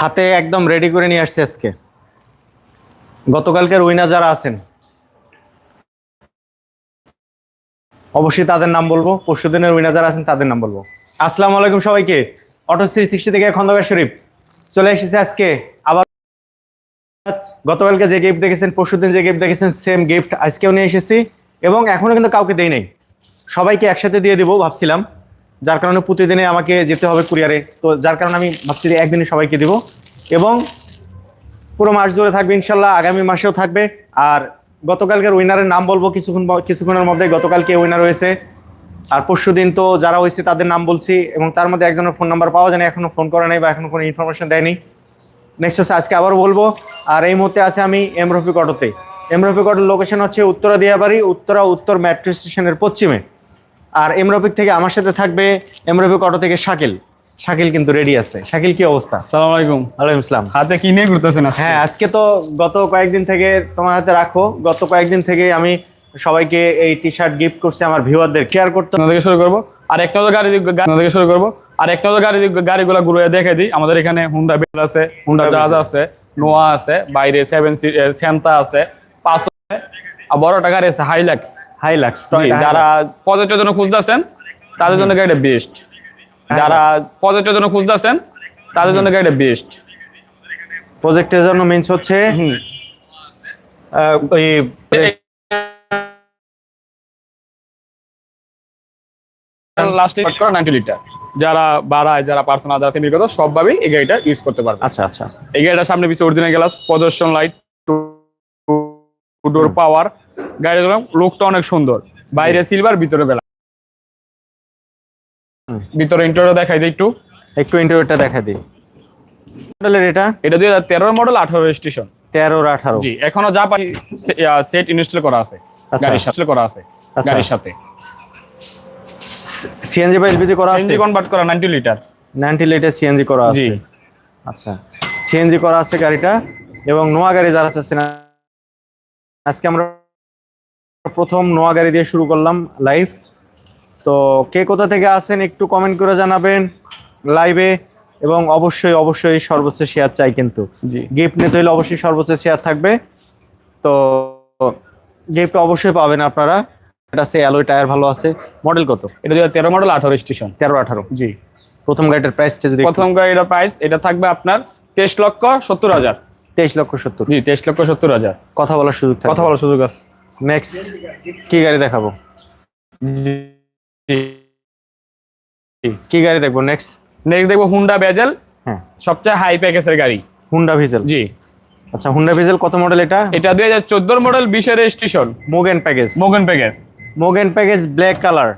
হাতে একদম রেডি করে নিয়ে আসছে আজকে। গতকালকের উইনার যারা আছেন, অবশ্যই তাদের নাম বলব। পরশু দিনের উইনার যারা আছেন, তাদের নাম বলব। আসসালামু আলাইকুম সবাইকে। অটো থ্রি সিক্সটি থেকে খন্দকার শরীফ। চলে এসেছে আজকে আবার। গতকালকে যে গিফট দেখেছেন, পরশু দিন যে গিফট দেখেছেন সেম গিফট আজকেও নিয়ে এসেছি। এবং এখনও কিন্তু কাউকে দেই নাই। সবাইকে একসাথে দিয়ে দিব, ভাবছিলাম। যার কারণে প্রতিদিনে আমাকে যেতে হবে কুরিয়ারে। তো যার কারণে আমি ভাবছি যে একদিনে সবাইকে দিব। এবং পুরো মাস জুড়ে থাকবে ইনশাল্লাহ, আগামী মাসেও থাকবে। আর গতকালকের উইনারের নাম বলব কিছুক্ষণ কিছুক্ষণের মধ্যে গতকালকে উইনার হয়েছে। আর পরশু দিন তো যারা হয়েছে তাদের নাম বলছি এবং তার মধ্যে একজনের ফোন নাম্বার পাওয়া যায় না, এখনও ফোন করে নাই বা এখনও কোনো ইনফরমেশন দেয়নি। নেক্সট হচ্ছে আজকে আবার বলব। আর এই মুহূর্তে আছে আমি এম রফিক অটোতে। এম রফিক অটোর লোকেশন হচ্ছে উত্তরা দিয়াবাড়ি, উত্তরা উত্তর মেট্রো স্টেশনের পশ্চিমে। আর এম রফিক থেকে আমার সাথে থাকবে এম রফিক অটো থেকে শাকিল। শাকিল কিন্তু রেডি আছে। শাকিল কি অবস্থা? আসসালামু আলাইকুম। ওয়ালাইকুম আসসালাম। হাতে কি নিয়ে ঘুরতেছেন আজকে? হ্যাঁ আজকে তো গত কয়েকদিন থেকে তোমার হাতে রাখো। গত কয়েকদিন থেকে আমি সবাইকে এই টি শার্ট গিফট করছি আমার ভিউয়ারদের কেয়ার করতে থেকে শুরু করব। আর একটা তো গাড়ি থেকে শুরু করব। আর একটা তো গাড়ি গাড়িগুলো ঘুরে দেখে দিই। আমাদের এখানে হুন্ডা বেল আছে হুন্ডা জাহাজ আছে নোয়া আছে বাইরে সেভেন সেন্তা আছে। আর বড়টা গাড়ি আছে হাইলাক্স হাইলাক্স যারা প্রজেক্টের জন্য খুঁজতেছেন তাদের জন্য গাড়িটা বেস্ট যারা প্রজেক্টের জন্য খুঁজতেছেন তাদের জন্য গাড়িটা বেস্ট প্রজেক্টের জন্য মিন্স হচ্ছে হুম। আহ, ওই লাস্টে করা নাইনটি লিটার যারা বাড়ায় যারা পার্সোনাল যারা ফ্যামিলি কথা সবভাবেই এই গাড়িটা ইউজ করতে পারবে। আচ্ছা আচ্ছা। এই গাড়িটার সামনে পিছিয়ে অরিজিনাল গ্লাস প্রদর্শন লাইট ডোর পাওয়ার গাড়ি গাড়ির লুকটা অনেক সুন্দর। বাইরে সিলভার ভিতরে বেলা। ভিতরে ইন্টারভিউ দেখাই দিই একটু। একটু ইন্টারভিউটা দেখা দিই। মডেলের এটা? এটা দুই হাজার তেরোর মডেল আঠারো রেজিস্ট্রেশন তেরো আঠারো। জি এখনও যা পাই সেট ইনস্টল করা আছে। আচ্ছা। গাড়ির সাথে করা আছে। আচ্ছা। গাড়ির সাথে। সিএনজি বা এলপিজি করা আছে? কনভার্ট করা ninety litre ninety litre CNG করা আছে। জি আচ্ছা সিএনজি করা আছে গাড়িটা। এবং নোয়া গাড়ি যারা চাচ্ছেন আজকে আমরা প্রথম নোয়া গাড়ি দিয়ে শুরু করলাম লাইভ তো কে কোথা থেকে আসেন একটু কমেন্ট করে জানাবেন লাইভে এবং অবশ্যই অবশ্যই সর্বোচ্চ শেয়ার চাই কিন্তু। গিফট নিতে হলে অবশ্যই সর্বোচ্চ শেয়ার থাকবে। তো গিফট অবশ্যই পাবেন আপনারা। এটা আছে অ্যালয় টায়ার ভালো আছে। মডেল কত? এটা দুই তেরো মডেল আঠারো রেজিস্ট্রেশন তেরো আঠারো। জি। প্রথম গাড়িটার প্রাইসটা যদি প্রথম গাড়িটার প্রাইস এটা থাকবে আপনার তেইশ লক্ষ সত্তর হাজার। তেইশ লক্ষ সত্তর। জি তেইশ লক্ষ সত্তর হাজার। কথা বলার সুযোগ কথা বলার সুযোগ আছে। নেক্সট কি গাড়ি দেখাবো? কি গাড়ি দেখব? নেক্সট নেক্সট দেখব হুন্ডা বেজেল হ্যাঁ। সবচেয়ে হাই প্যাকেজের গাড়ি। হুন্ডা ভিজেল জি। আচ্ছা হুন্ডা ভিজেল কত মডেল এটা? এটা দুই হাজার চোদ্দোর মডেল বিশের registration Mugen package Mugen package Mugen package black colour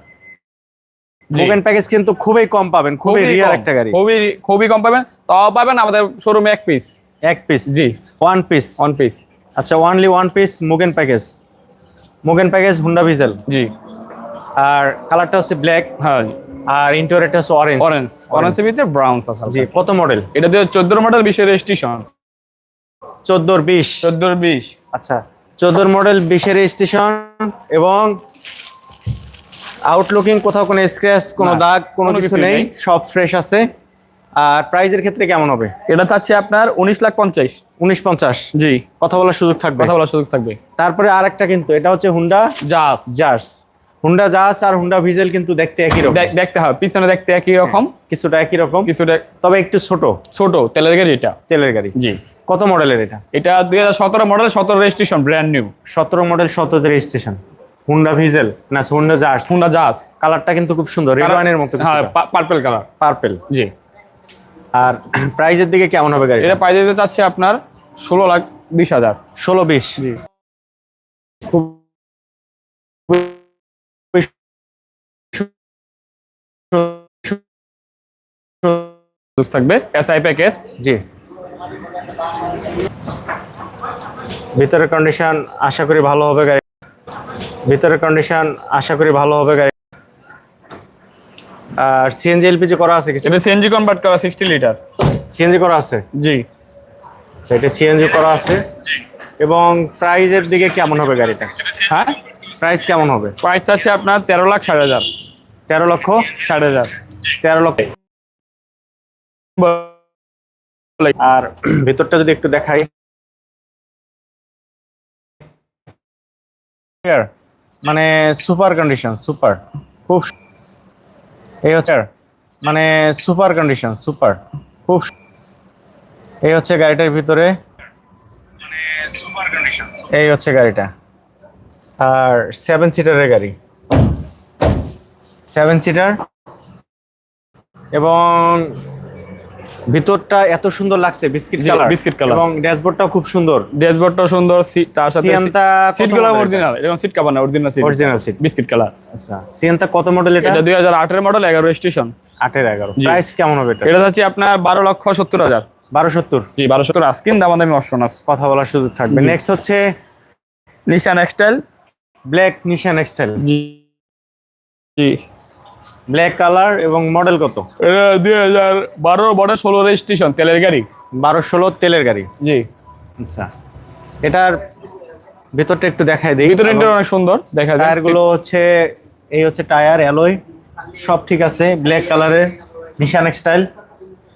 Mugen package কিন্তু খুবই কম পাবেন খুবই রিয়ার একটা গাড়ি। খুবই খুবই কম পাবেন। তাও পাবেন আমাদের শোরুমে এক পিস এক পিস জি। ওয়ান পিস ওয়ান পিস আচ্ছা only one piece Mugen package Mugen package Honda Vezel জি। আর কালারটা হচ্ছে ব্ল্যাক হ্যাঁ। আর ইন্টেরিয়রটা হচ্ছে অরেঞ্জ অরেঞ্জ অরেঞ্জের ভিতরে ব্রাউন আছে। জি কত মডেল এটা হাজার চোদ্দোর মডেল বিশের রেজিস্ট্রেশন চোদ্দোর বিশ। চোদ্দোর বিশ। আচ্ছা চোদ্দোর মডেল বিশের স্টেশন এবং আউটলুকিং কোথাও কোনো স্ক্র্যাচ কোনো দাগ কোনো কিছু নেই। সব ফ্রেশ আছে। আর প্রাইজের ক্ষেত্রে কেমন হবে? এটা চাচ্ছে আপনার উনিশ লাখ পঞ্চাশ। উনিশ পঞ্চাশ? জি। কথা বলার সুযোগ থাকবে? কথা বলার সুযোগ থাকবে। তারপরে আরেকটা কিন্তু এটা হচ্ছে হুন্ডা জাস জার্স হুন্ডা জার্স আর হুন্ডা ভিজেল কিন্তু দেখতে একই রকম। দেখ- দেখতে হবে পিছনে দেখতে একই রকম। কিছুটা একই রকম। কিছুটা তবে একটু ছোট। ছোট তেলের গাড়ি এটা। তেলের গাড়ি। জি। কত মডেলের এটা? এটা দুই হাজার সতেরো মডেল সতেরো রেজিস্ট্রেশন ব্র্যান্ড নিউ সতেরো মডেল সতেরো রেজিস্ট্রেশন হুন্ডা ভিজেল না হুন্ডা জার্স হুন্ডা জাস কালারটা কিন্তু খুব সুন্দর রেড ওয়াইনের মতো হ্যাঁ পার্পল কালার পার্পেল জি। আর প্রাইজের দিকে কেমন হবে গাড়ি এটা যেতে চাচ্ছে আপনার ষোলো লাখ বিশ হাজার। ষোলো বিশ। খুব থাকবে। এসআই প্যাকেজ জি। ভিতরের কন্ডিশন আশা করি ভালো হবে গাড়ি ভিতরের কন্ডিশন আশা করি ভালো হবে গাড়ি আর সিএনজি এলপিজি করা আছে কিছু? এটা সিএনজি কনভার্ট করা সিক্সটি লিটার সিএনজি করা আছে? জি। আচ্ছা এটা সিএনজি করা আছে। এবং প্রাইজের দিকে কেমন হবে গাড়িটা? হ্যাঁ? প্রাইস কেমন হবে? প্রাইস আছে আপনার তেরো লাখ ষাট হাজার। তেরো লক্ষ ষাট হাজার। তেরো লক্ষ। আর ভেতরটা যদি একটু দেখাই। মানে সুপার কন্ডিশন সুপার খুব এই হচ্ছে মানে সুপার কন্ডিশন সুপার। খুব এই হচ্ছে গাড়িটার ভিতরে। এই হচ্ছে গাড়িটা। আর সেভেন সিটারের গাড়ি। সেভেন সিটার এবং ভিতরটা এত সুন্দর লাগছে বিস্কিট কালার। biscuit color। এবং ড্যাশবোর্ডটাও খুব সুন্দর। ড্যাশবোর্ডটাও সুন্দর তার সাথে সিয়ান্তা সিটগুলো অরিজিনাল এরকম সিট কাভার না original seat. Original seat. Biscuit colour. আচ্ছা সিয়ান্তা কত মডেল এটা? এটা দুই হাজার আটের মডেল এগারো স্টেশন আটের এগারো। জি। প্রাইস কেমন হবে এটা? এটা হচ্ছে আপনার বারো লক্ষ সত্তর হাজার। বারো সত্তর? জি বারো সত্তর আস্কিন দাম দামি অপশন আছে। কথা বলার সুযোগ থাকবে। নেক্সট হচ্ছে Nissan X Trail black Nissan X Trail জি। জি। ব্ল্যাক কালার এবং মডেল কত? দুই হাজার বারো বড় ষোলো রেজিস্ট্রেশন তেলের গাড়ি। বারো ষোলো তেলের গাড়ি। জি। আচ্ছা। এটার ভেতরটা একটু দেখাই দিই। ভিতরে অনেক সুন্দর দেখা যায়। টায়ারগুলো হচ্ছে এই হচ্ছে টায়ার অ্যালয়। সব ঠিক আছে ব্ল্যাক কালারের নিশান এক্সটাইল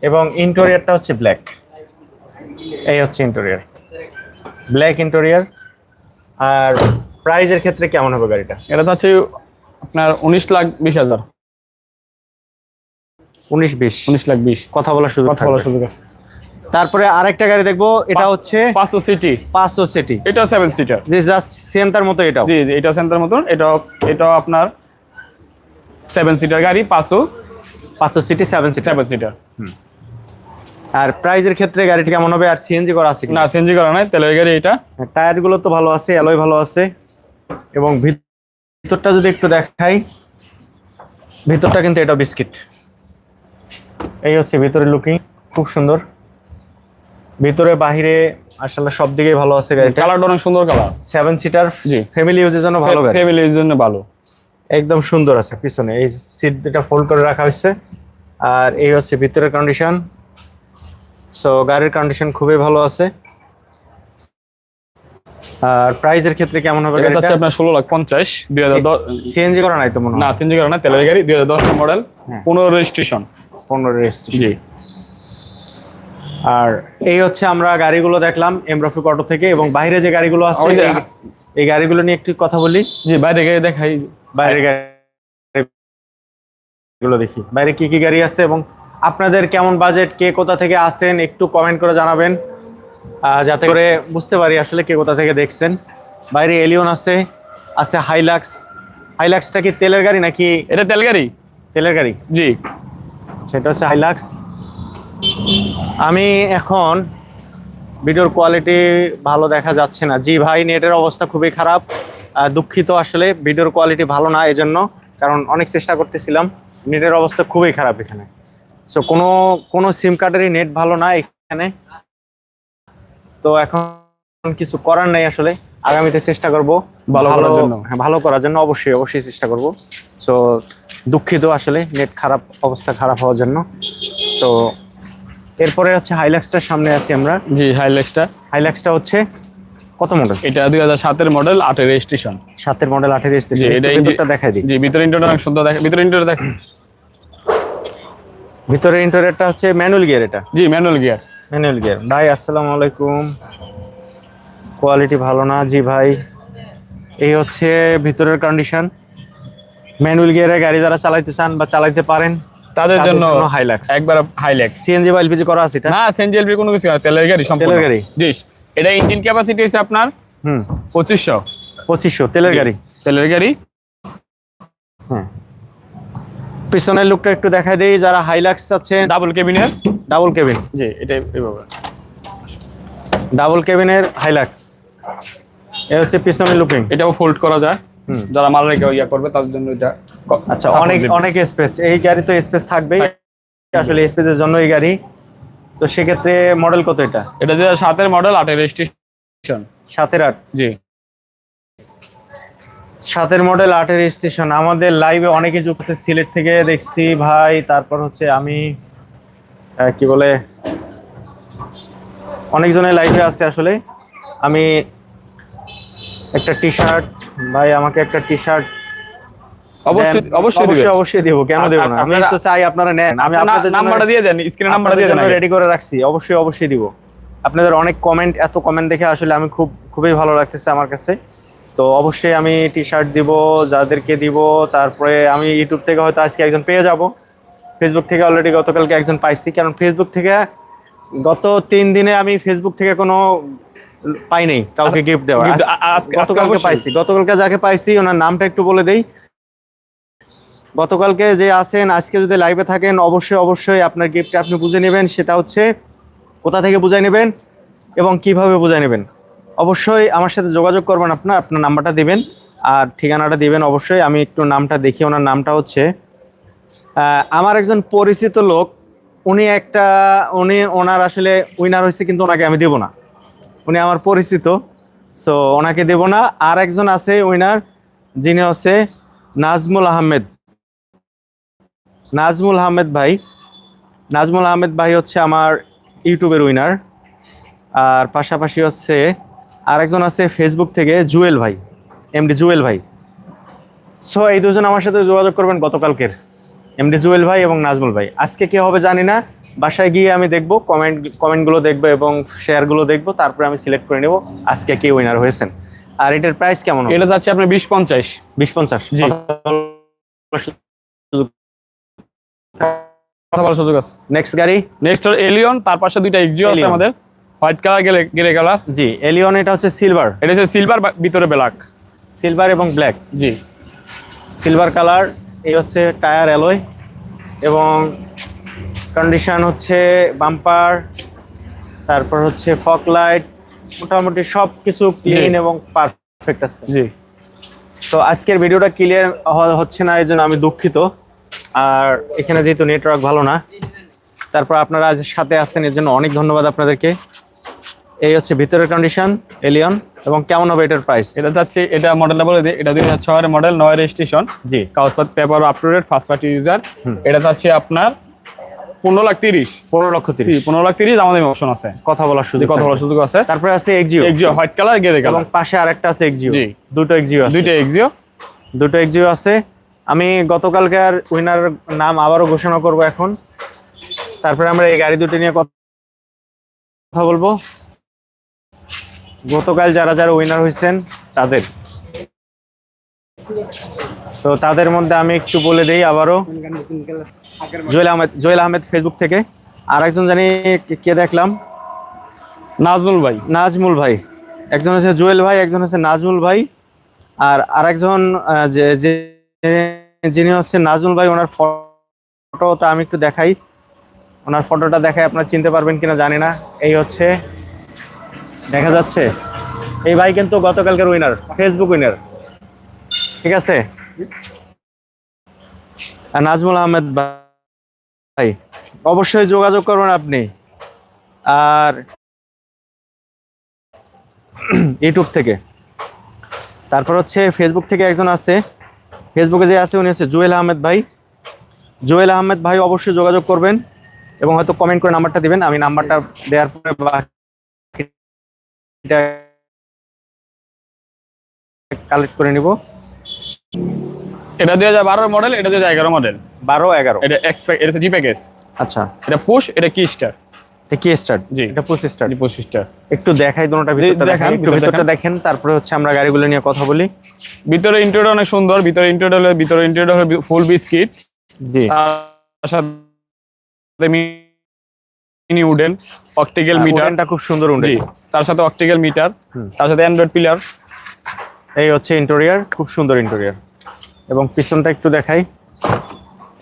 এবং ইন্টেরিয়রটা হচ্ছে ব্ল্যাক এই হচ্ছে ইন্টেরিয়র ব্ল্যাক ইন্টেরিয়র আর প্রাইজের ক্ষেত্রে কেমন হবে গাড়িটা? এটা তো হচ্ছে আপনার উনিশ লাখ বিশ হাজার। উনিশ বিশ। উনিশ লাখ বিশ। কথা বলার সুযোগ কথা বলার সুযোগ আছে। তারপরে আরেকটা গাড়ি দেখব এটা হচ্ছে পাঁচশো সিটি। পাঁচশো সিটি। এটা সেভেন সিটার যে জাস্ট সেম তার মতো এটাও। জি জি এটা সেন্টার মতন। এটা এটাও আপনার সেভেন সিটার গাড়ি পাঁচশো পাঁচশো CC seven seater seven seater আর প্রাইজের ক্ষেত্রে গাড়িটি কেমন হবে? আর সিএনজি করা আছে না সিএনজি করা নাই তেলের গাড়ি এটা। টায়ারগুলো তো ভালো আছে অ্যালয় ভালো আছে। এবং ভিতরটা যদি একটু দেখাই ভিতরটা কিন্তু এটা বিস্কিট। এই হচ্ছে ভিতরে লুকিং খুব সুন্দর। ভিতরে বাহিরে আসলে সব দিকে ভালো আছে গাড়িটা। কালারটা অনেক সুন্দর কালার সেভেন সিটার। ফ্যামিলি ইউজের জন্য ভালো গাড়ি। ফ্যামিলির জন্য ভালো। একদম সুন্দর আছে পিছনে। এই সিট দুটা ফোল্ড করে রাখা হয়েছে। আর এই হচ্ছে ভিতরের কন্ডিশন সো গাড়ির কন্ডিশন খুবই ভালো আছে। আর প্রাইজের ক্ষেত্রে কেমন হবে এটা হচ্ছে আপনার ষোলো লাখ পঞ্চাশ দুই হাজার দশ। সিএনজি করা নাই তো মনে না সিএনজি করা না তেলের গাড়ি দুই হাজার দশ মডেল হ্যাঁ। পনেরো রেজিস্ট্রেশন পনেরো রেজিস্ট্রেশন। আর এই হচ্ছে আমরা গাড়িগুলো দেখলাম এমরফিক অটো থেকে এবং বাইরে যে গাড়িগুলো আছে এই- গাড়িগুলো নিয়ে একটু কথা বলি। জি বাইরে গাড়ি দেখাই। বাইরের গাড়িগুলো দেখি। বাইরে কি কি গাড়ি আছে এবং আপনাদের কেমন বাজেট কে কোথা থেকে আসেন একটু কমেন্ট করে জানাবেন। যাতে করে বুঝতে পারি আসলে কে কোথা থেকে দেখছেন। বাইরে এলিয়ন আছে আছে হাইলাক্স হাইলাক্সটা কি তেলের গাড়ি নাকি এটা তেল গাড়ি? তেলের গাড়ি? জি। সেটা হচ্ছে হাইলাক্স আমি এখন ভিডিওর কোয়ালিটি ভালো দেখা যাচ্ছে না। জি ভাই, নেটের অবস্থা খুবই খারাপ। দুঃখিত আসলে, ভিডিওর কোয়ালিটি ভালো না এই জন্য কারণ অনেক চেষ্টা করতেছিলাম। নেটের অবস্থা খুবই খারাপ এখানে। সো কোনো কোনো সিম কার্ডেরই নেট ভালো না এখানে। তো এখন কিছু করার নেই আসলে। আগামীতে চেষ্টা করব। ভালো করার জন্য। হ্যাঁ, ভালো করার জন্য অবশ্যই অবশ্যই চেষ্টা করব। সো দুঃখিত আসলে নেট খারাপ অবস্থা খারাপ হওয়ার জন্য। তো এরপরে হচ্ছে হাইলাক্সটার সামনে আছি আমরা। জি হাইলেক্সটা হাইলাক্সটা হচ্ছে কত মডেল এটা দুই হাজার সাতের মডেল আটের রেজিস্ট্রেশন সাতের মডেল আঠের জি এটা ভিতরটা দেখাই দিই। জি ভিতরে ইন্টারটা অনেক সুন্দর দেখে ভিতরে ইন্টার দেখ। ভিতরে ইন্টারিয়রটা হচ্ছে ম্যানুয়াল গিয়ার এটা। জি ম্যানুয়াল গিয়ার ম্যানুয়াল গিয়ার ভাই আসসালামু আলাইকুম। কোয়ালিটি ভালো না? জি ভাই। এই হচ্ছে ভিতরের কন্ডিশন ম্যানুয়াল গিয়ারের গাড়ি যারা চালাইতে চান বা চালাইতে পারেন তাদের জন্য Hilux। একবার হাইলেক্স সিএনজি বা এলপিজি করা আছে এটা? না সেনজেল কোনো কিছু না তেলের গাড়ি সম্পূর্ণ। তেলের গাড়ি? জি এটা ইঞ্জিন ক্যাপাসিটি হচ্ছে আপনার হুম। পঁচিশশো। পঁচিশশো তেলের গাড়ি। তেলের গাড়ি। হ্যাঁ পিছনের লুকটা একটু দেখাই দেই যারা হাইলাক্স আছেন ডাবল কেবিনের ডাবল কেবিন জি এটা এভাবে। ডাবল কেবিনের হাইলাক্স এ হচ্ছে পিছনের লুকিং এটাও ফোল্ড করা যায়। যারা মাল রেখে ইয়া করবে তাদের জন্য এটা আচ্ছা অনেক অনেক স্পেস এই গাড়ি তো স্পেস থাকবেই। আসলে স্পেসের জন্য এই গাড়ি। তো সেক্ষেত্রে মডেল কত এটা? এটা দুই সাতের মডেল আটের রেজিস্ট্রেশন সাতের আট? জি। সাতের মডেল আটের স্টেশন আমাদের লাইভে অনেকে যুক্ত আছে সিলেট থেকে দেখছি ভাই তারপর হচ্ছে আমি কি বলে? অনেকজনের লাইভে আছে আসলে। আমি একটা টি শার্ট ভাই আমাকে একটা টি শার্ট অবশ্যই অবশ্যই অবশ্যই দিবেন। অবশ্যই দিব কেন দেব না? আমি তো চাই আপনারা নেন। আমি আপনাদের নাম্বারটা দিয়ে দেন স্ক্রিনে নাম্বারটা দিয়ে দেন রেডি করে রাখছি। অবশ্যই অবশ্যই দিব। আপনাদের অনেক কমেন্ট এত কমেন্ট দেখে আসলে আমি খুব খুবই ভালো লাগতেছে আমার কাছে। তো অবশ্যই আমি টি শার্ট দিব যাদেরকে দিব তারপরে আমি ইউটিউব থেকে হয়তো আজকে একজন পেয়ে যাব। ফেসবুক থেকে অলরেডি গতকালকে একজন পাইছি। কারণ ফেসবুক থেকে গত তিন দিনে আমি ফেসবুক থেকে কোনো পাই নাই কাউকে গিফট দেওয়ার। Gift আজ- আ- আজকে- আজকে গতকালকে পাইছি গতকালকে যাকে পাইছি ওনার নামটা একটু বলে দেই। গতকালকে যে আছেন আজকে যদি লাইভে থাকেন অবশ্যই অবশ্যই আপনার গিফটটা আপনি বুঝে নেবেন। সেটা হচ্ছে কোথা থেকে বুঝে নেবেন এবং কীভাবে বুঝে নেবেন? অবশ্যই আমার সাথে যোগাযোগ করবেন আপনার আপনার নাম্বারটা দিবেন। আর ঠিকানাটা দিবেন অবশ্যই। আমি একটু নামটা দেখি ওনার নামটা হচ্ছে আহ, আমার একজন পরিচিত লোক। উনি একটা উনি ওনার আসলে উইনার হয়েছে কিন্তু ওনাকে আমি দেব না। উনি আমার পরিচিত সো ওনাকে দেব না। আর একজন আছে উইনার যিনি হচ্ছে নাজমুল আহমেদ। নাজমুল আহমেদ ভাই। নাজমুল আহমেদ ভাই হচ্ছে আমার ইউটিউবের উইনার আর পাশাপাশি হচ্ছে আরেকজন আছে ফেসবুক থেকে, জুয়েল ভাই এমডি জুয়েল ভাই। সো এই দুজন আমার সাথে যোগাযোগ করবেন গতকালকের এমডি জুয়েল ভাই এবং নাজমুল ভাই। আজকে কে হবে জানি না বাসায় গিয়ে আমি দেখব কমেন্ট কমেন্টগুলো দেখব এবং শেয়ারগুলো দেখব তারপরে আমি সিলেক্ট করে নেব আজকে কে উইনার হয়েছেন। আর এটার প্রাইস কেমন এটা যাচ্ছে আপনার বিশ পঞ্চাশ। বিশ পঞ্চাশ। কথা বলার সুযোগ আছে। নেক্সট গাড়ি? নেক্সট এলিয়ন তার পাশে দুইটা এক্সিও আছে আমাদের। হোয়াইট কালার গেলে গেলে কালার জি এলিয়ন এটা হচ্ছে সিলভার এটা হচ্ছে সিলভার ভিতরে ব্ল্যাক সিলভার এবং ব্ল্যাক জি। সিলভার কালার এই হচ্ছে টায়ার অ্যালয় এবং কন্ডিশন হচ্ছে বাম্পার তারপর হচ্ছে ফক লাইট মোটামুটি সব কিছু ক্লিন এবং পারফেক্ট আছে। জি। তো আজকের ভিডিওটা ক্লিয়ার হচ্ছে না এই জন্য আমি দুঃখিত। আর এখানে যেহেতু নেটওয়ার্ক ভালো না তারপর আপনারা আজ সাথে আছেন এর জন্য অনেক ধন্যবাদ আপনাদেরকে। এই হচ্ছে ভিতরের কন্ডিশন এলিয়ন এবং কেমন হবে এটার প্রাইস এটা যাচ্ছে এটা মডেলটা বলে দিই এটা দুই হাজার ছয়ের মডেল নয় রেজিস্ট্রেশন জি। কাগজপত্র paper up to date first party user. এটা যাচ্ছে আপনার পনেরো লাখ তিরিশ। পনেরো লক্ষ তিরিশ। পনেরো লাখ তিরিশ আমাদের অপশন আছে। কথা বলার সুযোগ কথা বলার সুযোগ আছে। তারপরে আছে Axio Axio white colour grey এবং কালার পাশে আরেকটা আছে এক্সিও জি। দুটো এক্সিও আছে। দুইটা এক্সিও দুটো এক্সিও আছে। আমি গতকালকার উইনার নাম আবারও ঘোষণা করব এখন। তারপরে আমরা এই গাড়ি দুটো নিয়ে কথা বলব। গতকাল যারা যারা উইনার হয়েছেন তাদের। তো তাদের মধ্যে আমি একটু বলে দেই আবারও। জুয়েল আহমেদ জুয়েল আহমেদ ফেসবুক থেকে। আর একজন জানি কে- কে দেখলাম? নাজমুল ভাই। নাজমুল ভাই। একজন হচ্ছে জুয়েল ভাই একজন হচ্ছে নাজমুল ভাই। আর আরেকজন যে যে- যিনি হচ্ছে নাজমুল ভাই ওনার ফটোটা আমি একটু দেখাই। ওনার ফটোটা দেখাই আপনারা চিনতে পারবেন কিনা জানি না। এই হচ্ছে দেখা যাচ্ছে। এই ভাই কিন্তু গতকালকের উইনার ফেসবুক উইনার ঠিক আছে? আর নাজমুল আহমেদ ভাই। অবশ্যই যোগাযোগ করবেন আপনি। আর ইউটিউব থেকে। তারপর হচ্ছে ফেসবুক থেকে একজন আছে। ফেসবুকে যে আছে, উনি হচ্ছে জুয়েল আহমেদ ভাই। জুয়েল আহমেদ ভাই, অবশ্যই যোগাযোগ করবেন এবং হয়তো কমেন্ট করে নাম্বারটা দিবেন। আমি নাম্বারটা দেওয়ার পরে কালেক্ট করে নিব। এটা দুই হাজার বারোর মডেল এটা দুই হাজার এগারো মডেল বারো এগারো। এটা এক্সপেক্ট এটা জি প্যাকেজ আচ্ছা। এটা পুশ এটা কি স্টার এটা কি স্টার্ট জি। এটা পুশ স্টার্ট জি পঁচিশ স্টার একটু দেখাই দোনোটা ভিতরটা দেখান, দেখান একটু ভিতরটা দেখেন। তারপরে হচ্ছে আমরা গাড়িগুলো নিয়ে কথা বলি। ভিতরে ইন্টেরিয়র অনেক সুন্দর ভিতরে ইন্টেরিয়র হলে ভিতরে ইন্টেরিয়র হলে ফুল বিস্কিট জি। সাথে মিনি উডেন অপটিক্যাল মিটার উডেনটা খুব সুন্দর উডেন তার সাথে অপটিক্যাল মিটার তার সাথে অ্যান্ড্রয়েড পিলার এই হচ্ছে ইন্টেরিয়ার খুব সুন্দর ইন্টেরিয়ার এবং পিছনটা একটু দেখাই।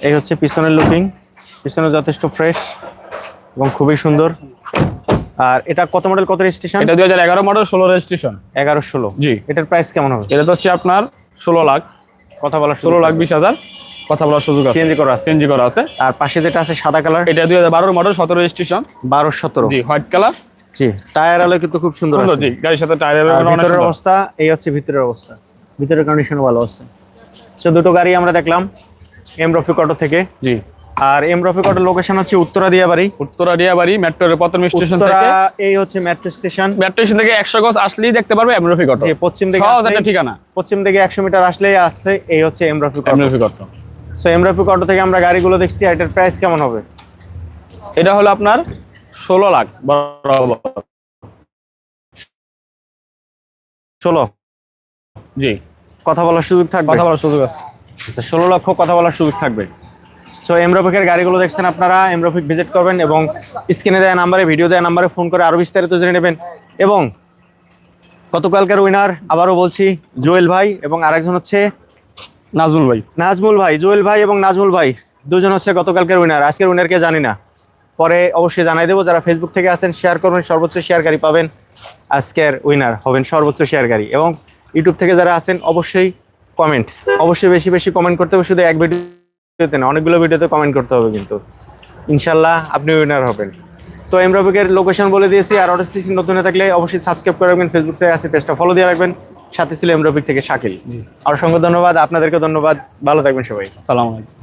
এই হচ্ছে পিছনের লুকিং পিছনে যথেষ্ট ফ্রেশ এবং খুবই সুন্দর। আর এটা কত মডেল কত রেজিস্ট্রেশন এটা দুই হাজার এগারো মডেল ষোলো রেজিস্ট্রেশন এগারো ষোলো। জি। এটার প্রাইস কেমন হবে? এটা তো হচ্ছে আপনার ষোলো লাখ। কথা বলার ষোলো লাখ বিশ হাজার। কথা বলার সুযোগ আছে। সিএনজি করা আছে। সিএনজি করা আছে। আর পাশে যেটা আছে সাদা কালার এটা দুই হাজার বারোর মডেল সতেরো রেজিস্ট্রেশন বারো সতেরো। জি হোয়াইট কালার জি টায়ার আলো কিন্তু খুব সুন্দর আছে। জি গাড়ির সাথে টায়ার সুন্দর। অবস্থা এই হচ্ছে ভিতরের অবস্থা। ভিতরের কন্ডিশন ভালো আছে। সো দুটো গাড়ি আমরা দেখলাম এম রফিক অটো থেকে। জি। আর এম রফিক অটোর লোকেশন হচ্ছে উত্তরা দিয়াবাড়ি। উত্তরা ডিয়াবাড়ি মেট্রোর প্রথম স্টেশন থেকে। এই হচ্ছে মেট্রো স্টেশন মেট্রো স্টেশন থেকে একশো গজ আসলেই দেখতে পারবে এম রফিক অটো পশ্চিম দিকে সহজ একটা ঠিকানা। পশ্চিম দিকে একশো মিটার আসলেই আসছে এই হচ্ছে M Rafiq Auto M Auto Rafiq Auto so M Rafiq Auto থেকে আমরা গাড়িগুলো দেখছি এটার প্রাইস কেমন হবে? এটা হলো আপনার ষোলো লাখ বরাবর। ষোলো। জি। কথা বলার সুযোগ থাকবে? কথা বলার সুযোগ আছে। আচ্ছা, ষোলো লক্ষ কথা বলার সুযোগ থাকবে। সো এমরফিকের গাড়িগুলো দেখছেন আপনারা এমরফিক ভিজিট করবেন এবং স্ক্রিনে দেওয়া নাম্বারে ভিডিও দেওয়া নাম্বারে ফোন করে আরও বিস্তারিত জেনে নেবেন। এবং গতকালকার উইনার আবারও বলছি জোয়েল ভাই এবং আরেকজন হচ্ছে নাজমুল ভাই। নাজমুল ভাই জোয়েল ভাই এবং নাজমুল ভাই দুজন হচ্ছে গতকালকের উইনার আজকের উইনারকে জানি না। পরে অবশ্যই জানাই দেবো যারা ফেসবুক থেকে আছেন শেয়ার করবেন সর্বোচ্চ শেয়ারকারী পাবেন। আজকের উইনার হবেন সর্বোচ্চ শেয়ারকারী এবং ইউটিউব থেকে যারা আছেন অবশ্যই কমেন্ট অবশ্যই বেশি বেশি কমেন্ট করতে হবে শুধু এক ভিডিওতে না অনেকগুলো ভিডিওতে কমেন্ট করতে হবে কিন্তু। ইনশাল্লাহ আপনি উইনার হবেন। তো এমরাবিকের লোকেশন বলে দিয়েছি আর অটো স্টেশন নতুন হয়ে থাকলে অবশ্যই সাবস্ক্রাইব করে রাখবেন ফেসবুক থেকে আছে পেজটা ফলো দিয়ে রাখবেন। সাথে ছিল এমরাবিক থেকে শাকিল। আর সঙ্গে ধন্যবাদ আপনাদেরকে ধন্যবাদ। ভালো থাকবেন সবাই। সালাম আলাইকুম।